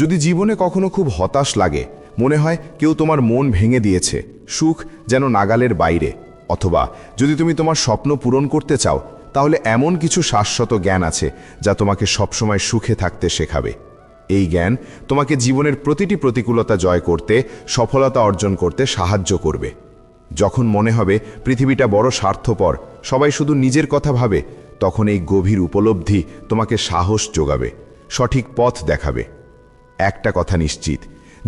যদি জীবনে কখনো খুব হতাশ লাগে, মনে হয় কেউ তোমার মন ভেঙে দিয়েছে, সুখ যেন নাগালের বাইরে। অথবা যদি তুমি তোমার স্বপ্ন পূরণ করতে চাও, তাহলে এমন কিছু শাশ্বত জ্ঞান আছে যা তোমাকে সবসময় সুখে থাকতে শেখাবে। এই জ্ঞান তোমাকে জীবনের প্রতিটি প্রতিকূলতা জয় করতে, সফলতা অর্জন করতে সাহায্য করবে। যখন মনে হবে পৃথিবীটা বড় স্বার্থপর, সবাই শুধু নিজের কথা ভাবে, তখন এই গভীর উপলব্ধি তোমাকে সাহস যোগাবে, সঠিক পথ দেখাবে। একটা কথা নিশ্চিত,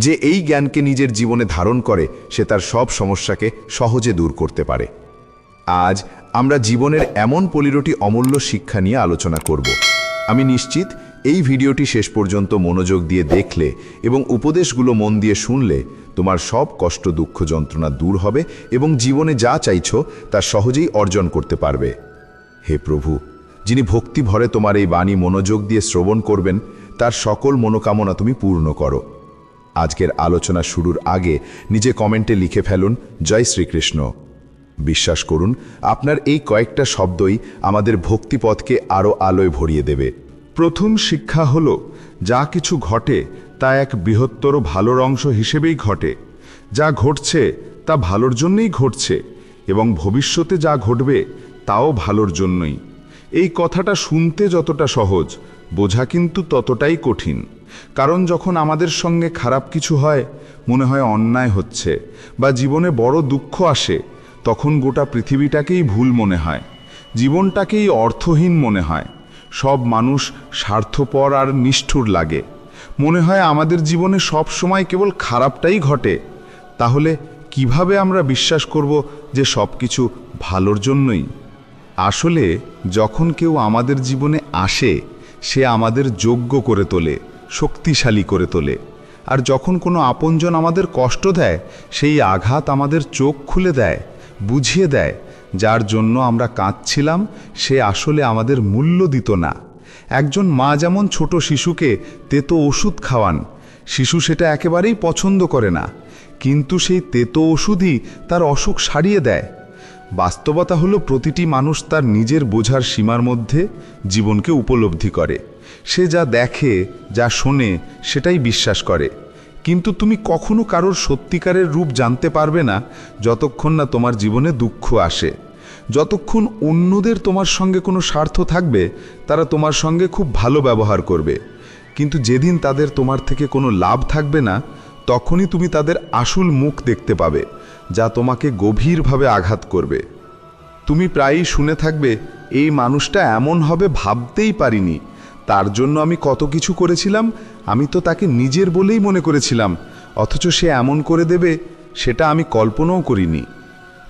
যে এই জ্ঞানকে নিজের জীবনে ধারণ করে সে তার সব সমস্যাকে সহজে দূর করতে পারে। আজ আমরা জীবনের এমন পলিরটি অমূল্য শিক্ষা নিয়ে আলোচনা করব। আমি নিশ্চিত এই ভিডিওটি শেষ পর্যন্ত মনোযোগ দিয়ে দেখলে এবং উপদেশগুলো মন দিয়ে শুনলে তোমার সব কষ্ট দুঃখ যন্ত্রণা দূর হবে এবং জীবনে যা চাইছো তা সহজেই অর্জন করতে পারবে। হে প্রভু, যিনি ভক্তি ভরে তোমার এই বাণী মনোযোগ দিয়ে শ্রবণ করবেন তার সকল মনোকামনা তুমি পূর্ণ করো। আজকের আলোচনা শুরুর আগে নিজে কমেন্টে লিখে ফেলুন, জয় শ্রীকৃষ্ণ। বিশ্বাস করুন, আপনার এই কয়েকটা শব্দই আমাদের ভক্তিপথকে আরও আলোয় ভরিয়ে দেবে। প্রথম শিক্ষা হল, যা কিছু ঘটে, তা এক বৃহত্তর ভালোর অংশ হিসেবেই ঘটে। যা ঘটছে, তা ভালোর জন্যই ঘটছে এবং ভবিষ্যতে যা ঘটবে, তাও ভালোর জন্যই। এই কথাটা শুনতে যতটা সহজ বোঝা কিন্তু ততটাই কঠিন। কারণ যখন আমাদের সঙ্গে খারাপ কিছু হয়, মনে হয় অন্যায় হচ্ছে বা জীবনে বড় দুঃখ আসে, তখন গোটা পৃথিবীটাকেই ভুল মনে হয়, জীবনটাকেই অর্থহীন মনে হয়, সব মানুষ স্বার্থপর আর নিষ্ঠুর লাগে। মনে হয় আমাদের জীবনে সব সময় কেবল খারাপটাই ঘটে, তাহলে কীভাবে আমরা বিশ্বাস করব যে সব কিছু ভালোর জন্যই? আসলে যখন কেউ আমাদের জীবনে আসে সে আমাদের যোগ্য করে তোলে, শক্তিশালী করে তোলে। আর যখন কোনো আপনজন আমাদের কষ্ট দেয়, সেই আঘাত আমাদের চোখ খুলে দেয়, বুঝিয়ে দেয়, যার জন্য আমরা কাঁদছিলাম, সে আসলে আমাদের মূল্য দিত না। একজন মা যেমন ছোট শিশুকে তেতো ওষুধ খাওয়ান, শিশু সেটা একেবারেই পছন্দ করে না। কিন্তু সেই তেতো ওষুধই তার অসুখ সারিয়ে দেয়। বাস্তবতা হলো প্রতিটি মানুষ তার নিজের বোঝার সীমার মধ্যে জীবনকে উপলব্ধি করে। সে যা দেখে, যা শোনে, সেটাই বিশ্বাস করে। কিন্তু তুমি কখনো কারোর সত্যিকারের রূপ জানতে পারবে না যতক্ষণ না তোমার জীবনে দুঃখ আসে। যতক্ষণ অন্যদের তোমার সঙ্গে কোনো স্বার্থ থাকবে, তারা তোমার সঙ্গে খুব ভালো ব্যবহার করবে। কিন্তু যেদিন তাদের তোমার থেকে কোনো লাভ থাকবে না, তখনই তুমি তাদের আসল মুখ দেখতে পাবে। যা তোমাকে গভীরভাবে আঘাত করবে। তুমি প্রায়ই শুনে থাকবে, এই মানুষটা এমন হবে ভাবতেই পারিনি। তার জন্য আমি কত কিছু করেছিলাম, আমি তো তাকে নিজের বলেই মনে করেছিলাম, অথচ সে এমন করে দেবে, সেটা আমি কল্পনাও করিনি।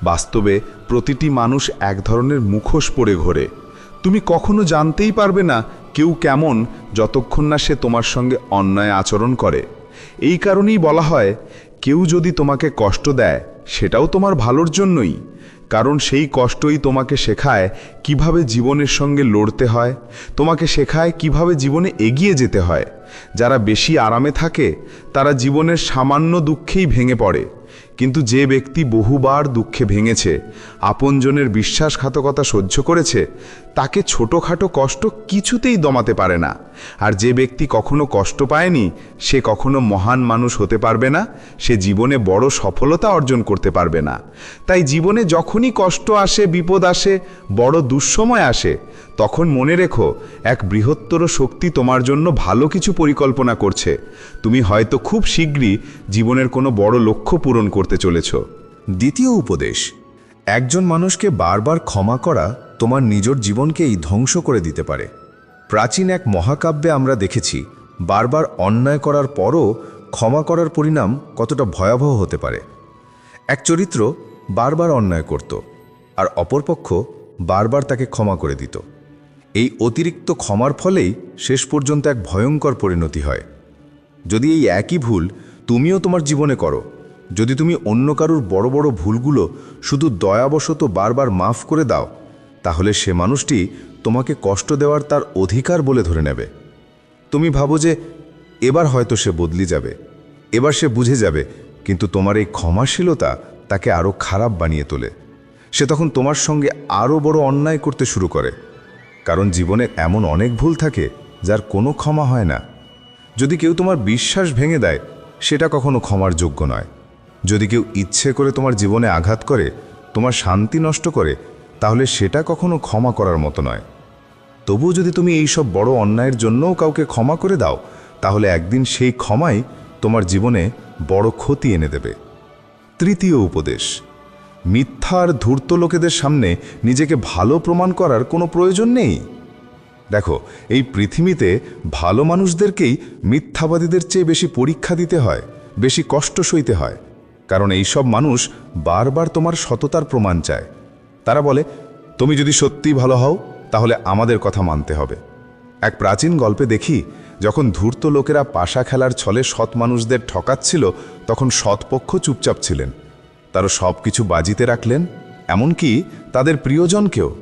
বাস্তবে প্রতিটি মানুষ এক ধরনের মুখোশ পড়ে ঘোরে। তুমি কখনো জানতেই পারবে না কেউ কেমন যতক্ষণ না সে তোমার সঙ্গে অন্যায় আচরণ করে। এই কারণেই বলা হয়, কেউ যদি তোমাকে কষ্ট দেয় সেটাও তোমার ভালোর জন্যই। কারণ সেই কষ্টই তোমাকে শেখায় কীভাবে জীবনের সঙ্গে লড়তে হয়, তোমাকে শেখায় কীভাবে জীবনে এগিয়ে যেতে হয়। যারা বেশি আরামে থাকে, তারা জীবনের সামান্য দুঃখেই ভেঙে পড়ে। কিন্তু যে ব্যক্তি বহুবার দুঃখে ভেঙেছে, আপনজনের বিশ্বাসঘাতকতা সহ্য করেছে তাকে ছোটোখাটো কষ্ট কিছুতেই দমাতে পারে না। আর যে ব্যক্তি কখনো কষ্ট পায়নি, সে কখনো মহান মানুষ হতে পারবে না, সে জীবনে বড় সফলতা অর্জন করতে পারবে না। তাই জীবনে যখনই কষ্ট আসে, বিপদ আসে, বড় দুঃসময় আসে, তখন মনে রেখো, এক বৃহত্তর শক্তি তোমার জন্য ভালো কিছু পরিকল্পনা করছে। তুমি হয়তো খুব শীঘ্রই জীবনের কোনো বড় লক্ষ্য পূরণ করতে চলেছ। দ্বিতীয় উপদেশ, একজন মানুষকে বারবার ক্ষমা করা তোমার নিজের জীবনকেই ধ্বংস করে দিতে পারে। প্রাচীন এক মহাকাব্যে আমরা দেখেছি, বারবার অন্যায় করার পরও ক্ষমা করার পরিণাম কতটা ভয়াবহ হতে পারে। এক চরিত্র বারবার অন্যায় করত, আর অপরপক্ষ বারবার তাকে ক্ষমা করে দিত। এই অতিরিক্ত ক্ষমার ফলেই শেষ পর্যন্ত এক ভয়ঙ্কর পরিণতি হয়। যদি এই একই ভুল তুমিও তোমার জীবনে করো, যদি তুমি অন্য কারুর বড় বড় ভুলগুলো শুধু দয়াবশত বারবার মাফ করে দাও তাহলে সে মানুষটি তোমাকে কষ্ট দেওয়ার তার অধিকার বলে ধরে নেবে। তুমি ভাবো যে এবার হয়তো সে বদলি যাবে, এবার সে বুঝে যাবে, কিন্তু তোমার এই ক্ষমাশীলতা তাকে আরও খারাপ বানিয়ে তোলে। সে তখন তোমার সঙ্গে আরও বড় অন্যায় করতে শুরু করে, কারণ জীবনে এমন অনেক ভুল থাকে যার কোনো ক্ষমা হয় না। যদি কেউ তোমার বিশ্বাস ভেঙে দেয়, সেটা কখনো ক্ষমার যোগ্য নয়। যদি কেউ ইচ্ছে করে তোমার জীবনে আঘাত করে, তোমার শান্তি নষ্ট করে তাহলে সেটা কখনো ক্ষমা করার মতো নয়। তবুও যদি তুমি এই সব বড় অন্যায়ের জন্যও কাউকে ক্ষমা করে দাও, তাহলে একদিন সেই ক্ষমাই তোমার জীবনে বড় ক্ষতি এনে দেবে। তৃতীয় উপদেশ মিথ্যার ধূর্ত লোকেদের সামনে নিজেকে ভালো প্রমাণ করার কোনো প্রয়োজন নেই। দেখো, এই পৃথিবীতে ভালো মানুষদেরকেই মিথ্যাবাদীদের চেয়ে বেশি পরীক্ষা দিতে হয়, বেশি কষ্ট সইতে হয়, কারণ এই সব মানুষ বারবার তোমার সততার প্রমাণ চায়। তারা বলে, তুমি যদি সত্যিই ভালো হও, তাহলে আমাদের কথা মানতে হবে। এক প্রাচীন গল্পে দেখি, যখন ধূর্ত লোকেরা পাশা খেলার ছলে সৎ মানুষদের ঠকাচ্ছিল, তখন সৎপক্ষ চুপচাপ ছিলেন। তারা সব কিছু বাজিতে রাখলেন, এমনকি তাদের প্রিয়জনকেও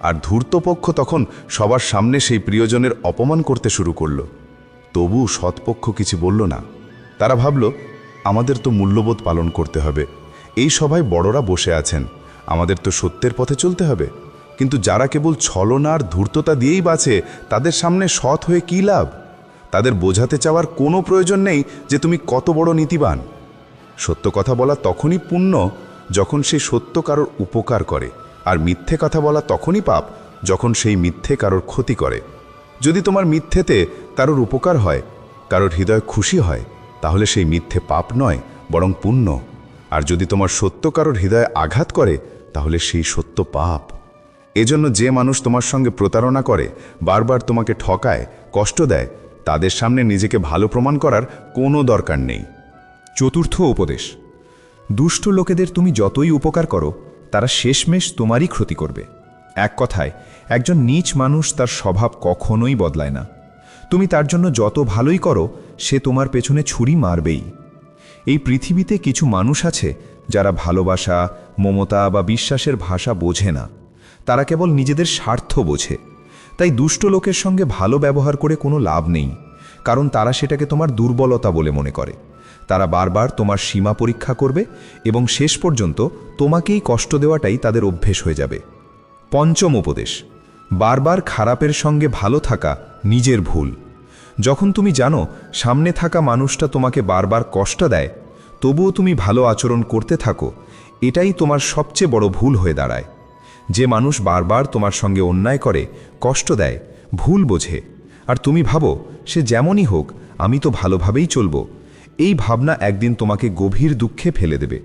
আর ধূর্তপক্ষ তখন সবার সামনে সেই প্রিয়জনের অপমান করতে শুরু করল। তবু সৎপক্ষ কিছু বলল না। তারা ভাবল, আমাদের তো মূল্যবোধ পালন করতে হবে। এই সভায় বড়রা বসে আছেন। আমাদের তো সত্যের পথে চলতে হবে। কিন্তু যারা কেবল ছলনার ধূর্ততা দিয়েই বাঁচে, তাদের সামনে সৎ হয়ে কী লাভ? তাদের বোঝাতে চাওয়ার কোনো প্রয়োজন নেই যে তুমি কত বড় নীতিবান। সত্য কথা বলা তখনই পুণ্য যখন সেই সত্য কারোর উপকার করে, আর মিথ্যে কথা বলা তখনই পাপ যখন সেই মিথ্যে কারোর ক্ষতি করে। যদি তোমার মিথ্যেতে কারোর উপকার হয়, কারোর হৃদয় খুশি হয়, তাহলে সেই মিথ্যে পাপ নয়, বরং পুণ্য। আর যদি তোমার সত্য কারোর হৃদয়ে আঘাত করে তাহলে সেই সত্য পাপ। এজন্য যে মানুষ তোমার সঙ্গে প্রতারণা করে, বারবার তোমাকে ঠকায়, কষ্ট দেয়, তাদের সামনে নিজেকে ভালো প্রমাণ করার কোনো দরকার নেই। চতুর্থ উপদেশ, দুষ্ট লোকেদের তুমি যতই উপকার করো, তারা শেষমেশ তোমারই ক্ষতি করবে। এক কথায়, একজন নীচ মানুষ তার স্বভাব কখনোই বদলায় না। তুমি তার জন্য যত ভালোই করো, সে তোমার পেছনে ছুরি মারবেই। এই পৃথিবীতে কিছু মানুষ আছে যারা ভালোবাসা, মমতা বা বিশ্বাসের ভাষা বোঝে না। তারা কেবল নিজেদের স্বার্থ বোঝে। তাই দুষ্ট লোকের সঙ্গে ভালো ব্যবহার করে কোনো লাভ নেই, কারণ তারা সেটাকে তোমার দুর্বলতা বলে মনে করে। তারা বারবার তোমার সীমা পরীক্ষা করবে এবং শেষ পর্যন্ত তোমাকেই কষ্ট দেওয়াটাই তাদের অভ্যেস হয়ে যাবে। পঞ্চম উপদেশ, বারবার খারাপের সঙ্গে ভালো থাকা নিজের ভুল। যখন তুমি জানো সামনে থাকা মানুষটা তোমাকে বারবার কষ্ট দেয় তবুও তুমি ভালো আচরণ করতে থাকো, এটাই তোমার সবচেয়ে বড় ভুল হয়ে দাঁড়ায়। যে মানুষ বারবার তোমার সঙ্গে অন্যায় করে, কষ্ট দেয়, ভুল বোঝে, আর তুমি ভাবো, সে যেমনই হোক, আমি তো ভালোভাবেই চলবো, এই ভাবনা একদিন তোমাকে গভীর দুঃখে ফেলে দেবে।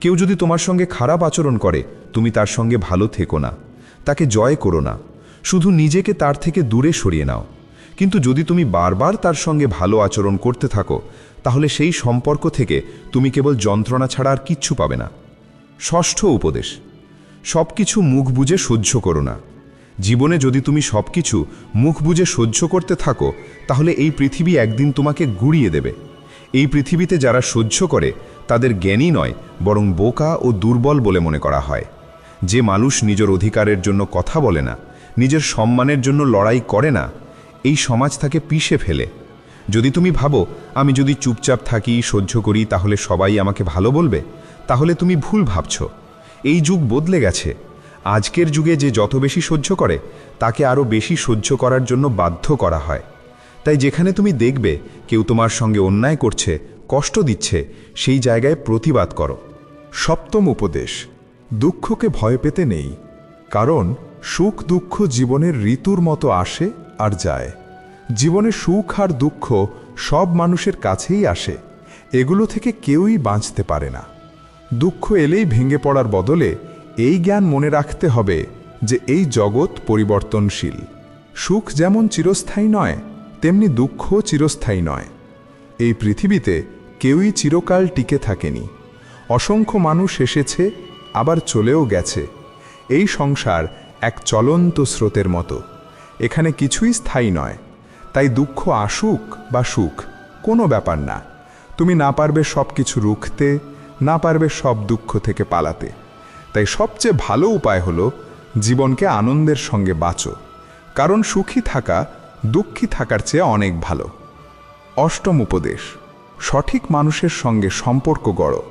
কেউ যদি তোমার সঙ্গে খারাপ আচরণ করে, তুমি তার সঙ্গে ভালো থেকো না, তাকে জয় করো না, শুধু নিজেকে তার থেকে দূরে সরিয়ে নাও। কিন্তু যদি তুমি বারবার তার সঙ্গে ভালো আচরণ করতে থাকো তাহলে সেই সম্পর্ক থেকে তুমি কেবল যন্ত্রণা ছাড়া আর কিচ্ছু পাবে না। ষষ্ঠ উপদেশ সব কিছু মুখ বুঝে সহ্য করো না। জীবনে যদি তুমি সব কিছু মুখ বুঝে সহ্য করতে থাকো, তাহলে এই পৃথিবী একদিন তোমাকে গুড়িয়ে দেবে। এই পৃথিবীতে যারা সহ্য করে, তাদের জ্ঞানী নয়, বরং বোকা ও দুর্বল বলে মনে করা হয়। যে মানুষ নিজের অধিকারের জন্য কথা বলে না, নিজের সম্মানের জন্য লড়াই করে না, এই সমাজ তাকে পিষে ফেলে। যদি তুমি ভাবো, আমি যদি চুপচাপ থাকি, সহ্য করি, তাহলে সবাই আমাকে ভালো বলবে, তাহলে তুমি ভুল ভাবছ। এই যুগ বদলে গেছে। আজকের যুগে যে যত বেশি সহ্য করে, তাকে আরও বেশি সহ্য করার জন্য বাধ্য করা হয়। তাই যেখানে তুমি দেখবে, কেউ তোমার সঙ্গে অন্যায় করছে, কষ্ট দিচ্ছে, সেই জায়গায় প্রতিবাদ করো। সপ্তম উপদেশ, দুঃখকে ভয় পেতে নেই, কারণ সুখ দুঃখ জীবনের ঋতুর মতো আসে আর যায়। জীবনে সুখ আর দুঃখ সব মানুষের কাছেই আসে। এগুলো থেকে কেউই বাঁচতে পারে না। দুঃখ এলেই ভেঙে পড়ার বদলে এই জ্ঞান মনে রাখতে হবে যে এই জগৎ পরিবর্তনশীল। সুখ যেমন চিরস্থায়ী নয়, তেমনি দুঃখও চিরস্থায়ী নয়। এই পৃথিবীতে কেউই চিরকাল টিকে থাকেনি। অসংখ্য মানুষ এসেছে, আবার চলেও গেছে। এই সংসার এক চলন্ত স্রোতের মতো। এখানে কিছুই স্থায়ী নয় তাই দুঃখ আসুক বা সুখ, কোনো ব্যাপার না। তুমি না পারবে সব কিছু রুখতে, না পারবে সব দুঃখ থেকে পালাতে। তাই সবচেয়ে ভালো উপায় হলো জীবনকে আনন্দের সঙ্গে বাঁচো। কারণ সুখী থাকা, দুঃখী থাকার চেয়ে অনেক ভালো। অষ্টম উপদেশ, সঠিক মানুষের সঙ্গে সম্পর্ক গড়ো।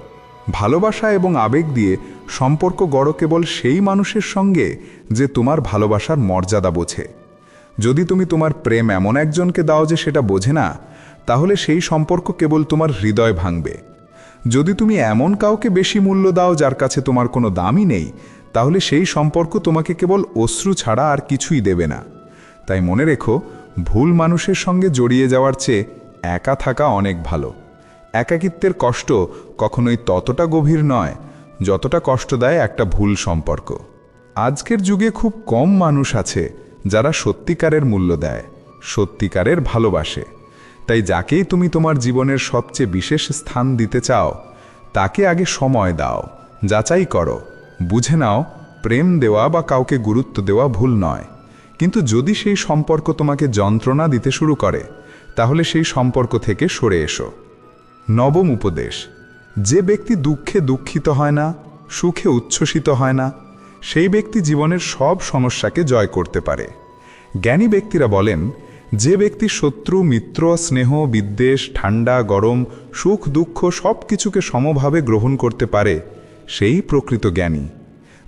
ভালোবাসা এবং আবেগ দিয়ে সম্পর্ক গড়ো কেবল সেই মানুষের সঙ্গে যে তোমার ভালোবাসার মর্যাদা বোঝে। যদি তুমি তোমার প্রেম এমন একজনকে দাও যে সেটা বোঝে না, তাহলে সেই সম্পর্ক কেবল তোমার হৃদয় ভাঙবে। যদি তুমি এমন কাউকে বেশি মূল্য দাও যার কাছে তোমার কোনো দামই নেই, তাহলে সেই সম্পর্ক তোমাকে কেবল অশ্রু ছাড়া আর কিছুই দেবে না। তাই মনে রেখো, ভুল মানুষের সঙ্গে জড়িয়ে যাওয়ার চেয়ে একা থাকা অনেক ভালো। একাকিত্বের কষ্ট কখনোই ততটা গভীর নয়, যতটা কষ্ট দেয় একটা ভুল সম্পর্ক। আজকের যুগে খুব কম মানুষ আছে যারা সত্যিকারের মূল্য দেয়, সত্যিকারের ভালোবাসে। তাই যাকেই তুমি তোমার জীবনের সবচেয়ে বিশেষ স্থান দিতে চাও, তাকে আগে সময় দাও, যাচাই করো, বুঝে নাও, প্রেম দেওয়া বা কাউকে গুরুত্ব দেওয়া ভুল নয়। কিন্তু যদি সেই সম্পর্ক তোমাকে যন্ত্রণা দিতে শুরু করে, তাহলে সেই সম্পর্ক থেকে সরে এসো। নবম উপদেশ, যে ব্যক্তি দুঃখে দুঃখিত হয় না, সুখে উচ্ছ্বসিত হয় না সেই ব্যক্তি জীবনের সব সমস্যাকে জয় করতে পারে। জ্ঞানী ব্যক্তিরা বলেন, যে ব্যক্তি শত্রু, মিত্র, স্নেহ, বিদ্বেষ, ঠান্ডা, গরম, সুখ, দুঃখ সব কিছুকে সমভাবে গ্রহণ করতে পারে, সেই প্রকৃত জ্ঞানী।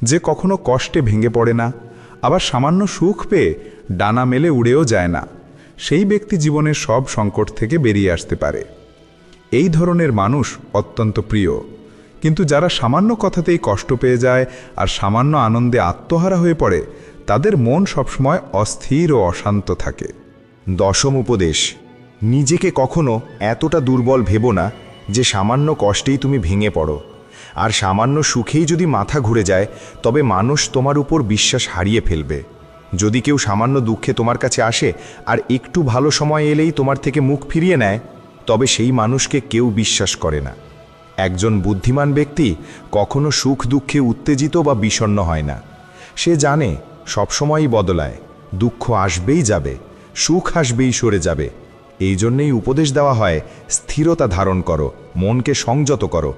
যে কখনো কষ্টে ভেঙে পড়ে না, আবার সামান্য সুখ পেয়ে ডানা মেলে উড়েও যায় না, সেই ব্যক্তি জীবনের সব সংকট থেকে বেরিয়ে আসতে পারে। এই ধরনের মানুষ অত্যন্ত প্রিয়। কিন্তু যারা সামান্য কথাতেই কষ্ট পেয়ে যায় আর সামান্য আনন্দে আত্মহারা হয়ে পড়ে, তাদের মন সবসময় অস্থির ও অশান্ত থাকে। দশম উপদেশ, নিজেকে কখনো এতটা দুর্বল ভেবো না যে সামান্য কষ্টেই তুমি ভেঙে পড়ো। আর সামান্য সুখেই যদি মাথা ঘুরে যায়, তবে মানুষ তোমার উপর বিশ্বাস হারিয়ে ফেলবে। যদি কেউ সামান্য দুঃখে তোমার কাছে আসে আর একটু ভালো সময় এলেই তোমার থেকে মুখ ফিরিয়ে নেয়, তবে সেই মানুষকে কেউ বিশ্বাস করে না। একজন বুদ্ধিমান ব্যক্তি কখনো সুখ দুঃখে উত্তেজিত বা বিষণ্ণ হয় না। সে জানে, সবসময়ই বদলায়, দুঃখ আসবেই যাবে, সুখ আসবেই সরে যাবে। এই জন্যেই উপদেশ দেওয়া হয়, স্থিরতা ধারণ করো, মনকে সংযত করো।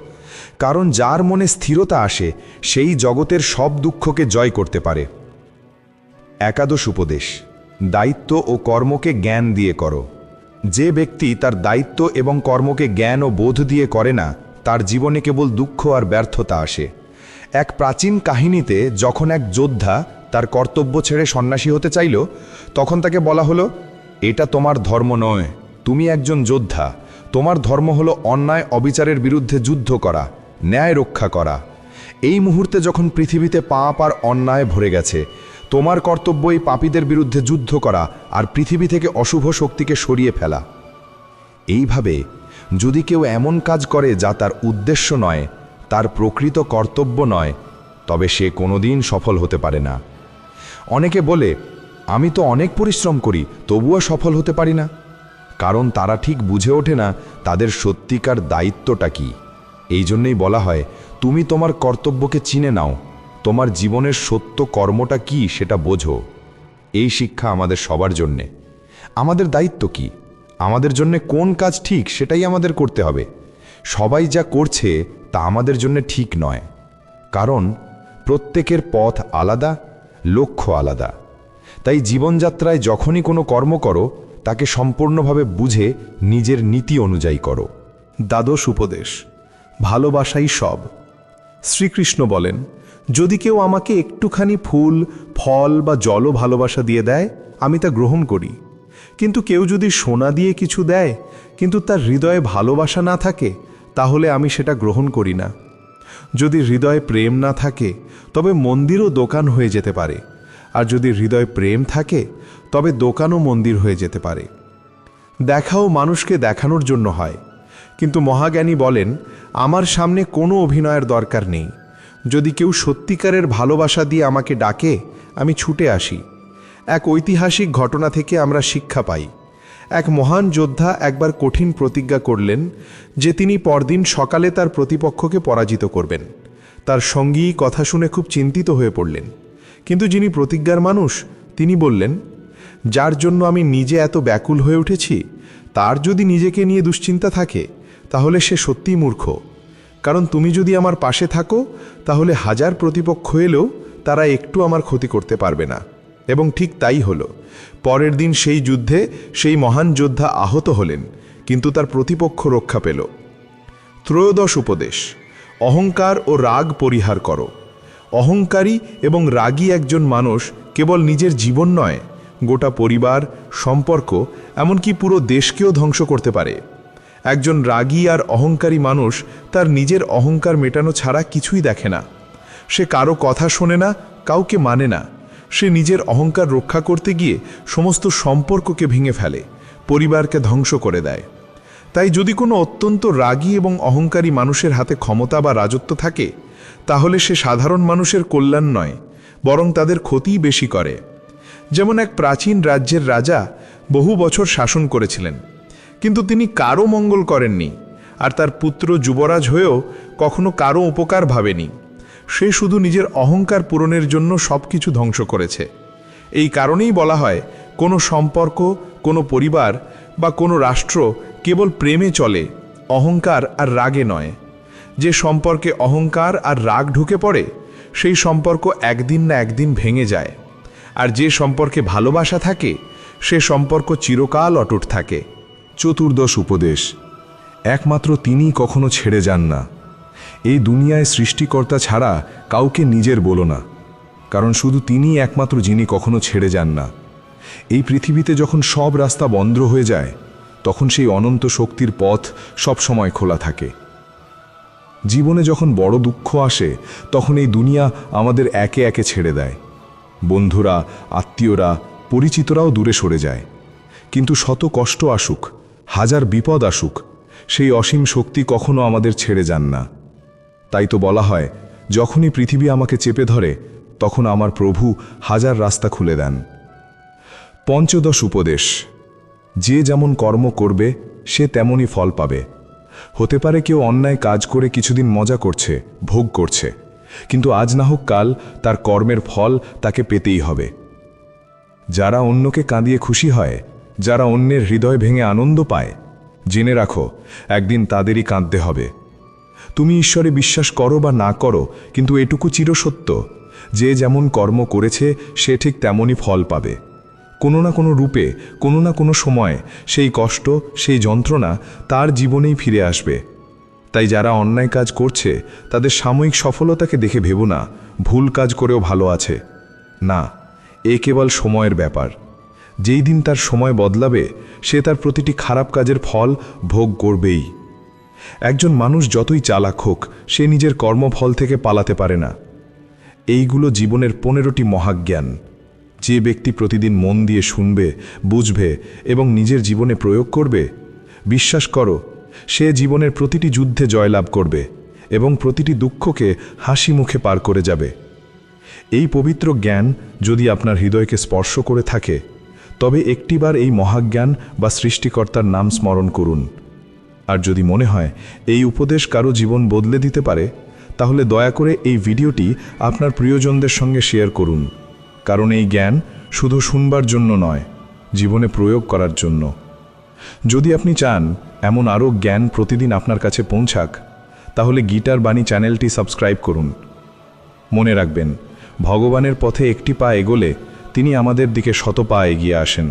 কারণ যার মনে স্থিরতা আসে, সেই জগতের সব দুঃখকে জয় করতে পারে। একাদশ উপদেশ, দায়িত্ব ও কর্মকে জ্ঞান দিয়ে করো। যে ব্যক্তি তার দায়িত্ব এবং কর্মকে জ্ঞান ও বোধ দিয়ে করে না তার জীবনে কেবল দুঃখ আর ব্যর্থতা আসে। এক প্রাচীন কাহিনীতে যখন এক যোদ্ধা তার কর্তব্য ছেড়ে সন্ন্যাসী হতে চাইল, তখন তাকে বলা হলো, এটা তোমার ধর্ম নয়, তুমি একজন যোদ্ধা। তোমার ধর্ম হলো অন্যায়, অবিচারের বিরুদ্ধে যুদ্ধ করা, ন্যায় রক্ষা করা। এই মুহূর্তে যখন পৃথিবীতে পাপ আর অন্যায় ভরে গেছে, তোমার কর্তব্য এই পাপীদের বিরুদ্ধে যুদ্ধ করা আর পৃথিবী থেকে অশুভ শক্তিকে সরিয়ে ফেলা। এইভাবে যদি কেউ এমন কাজ করে যা তার উদ্দেশ্য নয়, তার প্রকৃত কর্তব্য নয়, তবে সে কোনোদিন সফল হতে পারে না। অনেকে বলে, আমি তো অনেক পরিশ্রম করি, তবুও সফল হতে পারি না। কারণ তারা ঠিক বুঝে ওঠে না তাদের সত্যিকার দায়িত্বটা কি। এই জন্যই বলা হয়, তুমি তোমার কর্তব্যকে চিনে নাও। তোমার জীবনের সত্য কর্মটা কি সেটা বোঝো। এই শিক্ষা আমাদের সবার জন্যে। আমাদের দায়িত্ব কি? আমাদের জন্য কোন কাজ ঠিক সেটাই আমাদের করতে হবে। সবাই যা করছে তা আমাদের জন্য ঠিক নয়। কারণ প্রত্যেকের পথ আলাদা, লক্ষ্য আলাদা। তাই জীবনযাত্রায় যখনই কোনো কর্ম করো, তাকে সম্পূর্ণভাবে বুঝে নিজের নীতি অনুযায়ী করো। দ্বাদশ উপদেশ, ভালোবাসাই সব। শ্রীকৃষ্ণ বলেন, যদি কেউ আমাকে একটুখানি ফুল, ফল বা জলও ভালোবাসা দিয়ে দেয়, আমি তা গ্রহণ করি। কিন্তু কেউ যদি সোনা দিয়ে কিছু দেয়, কিন্তু তার হৃদয়ে ভালোবাসা না থাকে, তাহলে আমি সেটা গ্রহণ করি না। যদি হৃদয়ে প্রেম না থাকে, তবে মন্দিরও দোকান হয়ে যেতে পারে। আর যদি হৃদয় প্রেম থাকে, তবে দোকানও মন্দির হয়ে যেতে পারে। দেখাও মানুষকে দেখানোর জন্য হয়। কিন্তু মহাজ্ঞানী বলেন, আমার সামনে কোনো অভিনয়ের দরকার নেই। যদি কেউ সত্যিকারের ভালোবাসা দিয়ে আমাকে ডাকে, আমি ছুটে আসি। এক ঐতিহাসিক ঘটনা থেকে আমরা শিক্ষা পাই। এক মহান যোদ্ধা একবার কঠিন প্রতিজ্ঞা করলেন যে তিনি পরদিন সকালে তার প্রতিপক্ষকে পরাজিত করবেন। তার সঙ্গী কথা শুনে খুব চিন্তিত হয়ে পড়লেন। কিন্তু যিনি প্রতিজ্ঞার মানুষ, তিনি বললেন, যার জন্য আমি নিজে এত ব্যাকুল হয়ে উঠেছি, তার যদি নিজেকে নিয়ে দুশ্চিন্তা থাকে, তাহলে সে সত্যিই মূর্খ। কারণ তুমি যদি আমার পাশে থাকো, তাহলে হাজার প্রতিপক্ষ এলেও তারা একটু আমার ক্ষতি করতে পারবে না। এবং ঠিক তাই হলো। পরের দিন সেই যুদ্ধে সেই মহান যোদ্ধা আহত হলেন, কিন্তু তার প্রতিপক্ষ রক্ষা পেল। ত্রয়োদশ উপদেশ, অহংকার ও রাগ পরিহার করো। অহংকারী এবং রাগী একজন মানুষ কেবল নিজের জীবন নয়, গোটা পরিবার, সম্পর্ক, এমনকি পুরো দেশকেও ধ্বংস করতে পারে। একজন রাগী আর অহংকারী মানুষ তার নিজের অহংকার মেটানো ছাড়া কিছুই দেখে না। সে কারও কথা শোনে না, কাউকে মানে না। সে নিজের অহংকার রক্ষা করতে গিয়ে সমস্ত সম্পর্ককে ভেঙে ফেলে, পরিবারকে ধ্বংস করে দেয়। তাই যদি কোনো অত্যন্ত রাগী এবং অহংকারী মানুষের হাতে ক্ষমতা বা রাজত্ব থাকে, তাহলে সে সাধারণ মানুষের কল্যাণ নয়, বরং তাদের ক্ষতিই বেশি করে। যেমন এক প্রাচীন রাজ্যের রাজা বহু বছর শাসন করেছিলেন, কিন্তু তিনি কারও মঙ্গল করেননি, আর তার পুত্র যুবরাজ হয়েও কখনো কারও উপকার ভাবেনি। সে শুধু নিজের অহংকার পূরণের জন্য সব কিছু ধ্বংস করেছে। এই কারণেই বলা হয়, কোনো সম্পর্ক, কোনো পরিবার বা কোনো রাষ্ট্র কেবল প্রেমে চলে, অহংকার আর রাগে নয়। যে সম্পর্কে অহংকার আর রাগ ঢুকে পড়ে, সেই সম্পর্ক একদিন না একদিন ভেঙে যায়। আর যে সম্পর্কে ভালোবাসা থাকে, সে সম্পর্ক চিরকাল অটুট থাকে। চতুর্দশ উপদেশ, একমাত্র তিনি কখনো ছেড়ে যান না। এই দুনিয়ায় সৃষ্টিকর্তা ছাড়া কাউকে নিজের বলো না, কারণ শুধু তিনিই একমাত্র যিনি কখনো ছেড়ে যান না। এই পৃথিবীতে যখন সব রাস্তা বন্ধ হয়ে যায়, তখন সেই অনন্ত শক্তির পথ সব সময় খোলা থাকে। জীবনে যখন বড় দুঃখ আসে, তখন এই দুনিয়া আমাদের একে একে ছেড়ে দেয়। বন্ধুরা, আত্মীয়রা, পরিচিতরাও দূরে সরে যায়। কিন্তু শত কষ্ট আসুক, হাজার বিপদ আসুক, সেই অসীম শক্তি কখনো আমাদের ছেড়ে যান না। তাই তো বলা হয়, যখনই পৃথিবী আমাকে চেপে ধরে, তখন আমার প্রভু হাজার রাস্তা খুলে দেন। পঞ্চদশ উপদেশ, যে যেমন কর্ম করবে, সে তেমনই ফল পাবে। হতে পারে কেউ অন্যায় কাজ করে কিছুদিন মজা করছে, ভোগ করছে, কিন্তু আজ না হোক কাল তার কর্মের ফল তাকে পেতেই হবে। যারা অন্যকে কাঁদিয়ে খুশি হয়, যারা অন্যের হৃদয় ভেঙে আনন্দ পায়, জেনে রাখো, একদিন তাদেরই কাঁদতে হবে। তুমি ঈশ্বরে বিশ্বাস করো বা না করো, কিন্তু এটুকু চিরসত্য। যে যেমন কর্ম করেছে, সে ঠিক তেমনই ফল পাবে। কোনো না কোনো রূপে, কোনো না কোনো সময়, সেই কষ্ট, সেই যন্ত্রণা তার জীবনেই ফিরে আসবে। তাই যারা অন্যায় কাজ করছে, তাদের সাময়িক সফলতাকে দেখে ভেবো না, ভুল কাজ করেও ভালো আছে। না, এ কেবল সময়ের ব্যাপার। যেই দিন তার সময় বদলাবে, সে তার প্রতিটি খারাপ কাজের ফল ভোগ করবেই। একজন মানুষ যতই চালাক হোক, সে নিজের কর্মফল থেকে পালাতে পারে না। এইগুলো জীবনের পনেরোটি মহাজ্ঞান। যে ব্যক্তি প্রতিদিন মন দিয়ে শুনবে, বুঝবে এবং নিজের জীবনে প্রয়োগ করবে, বিশ্বাস করো, সে জীবনের প্রতিটি যুদ্ধে জয়লাভ করবে এবং প্রতিটি দুঃখকে হাসি মুখে পার করে যাবে। এই পবিত্র জ্ঞান যদি আপনার হৃদয়কে স্পর্শ করে থাকে, তবে একটিবার এই মহাজ্ঞান বা সৃষ্টিকর্তার নাম স্মরণ করুন। আর যদি মনে হয় এই উপদেশ কারও জীবন বদলে দিতে পারে, তাহলে দয়া করে এই ভিডিওটি আপনার প্রিয়জনদের সঙ্গে শেয়ার করুন। কারণ এই জ্ঞান শুধু শুনবার জন্য নয়, জীবনে প্রয়োগ করার জন্য। যদি আপনি চান এমন আরও জ্ঞান প্রতিদিন আপনার কাছে পৌঁছাক, তাহলে গিটার বাণী চ্যানেলটি সাবস্ক্রাইব করুন। মনে রাখবেন, ভগবানের পথে একটি পা এগোলে তিনি আমাদের দিকে শত পা এগিয়ে আসেন।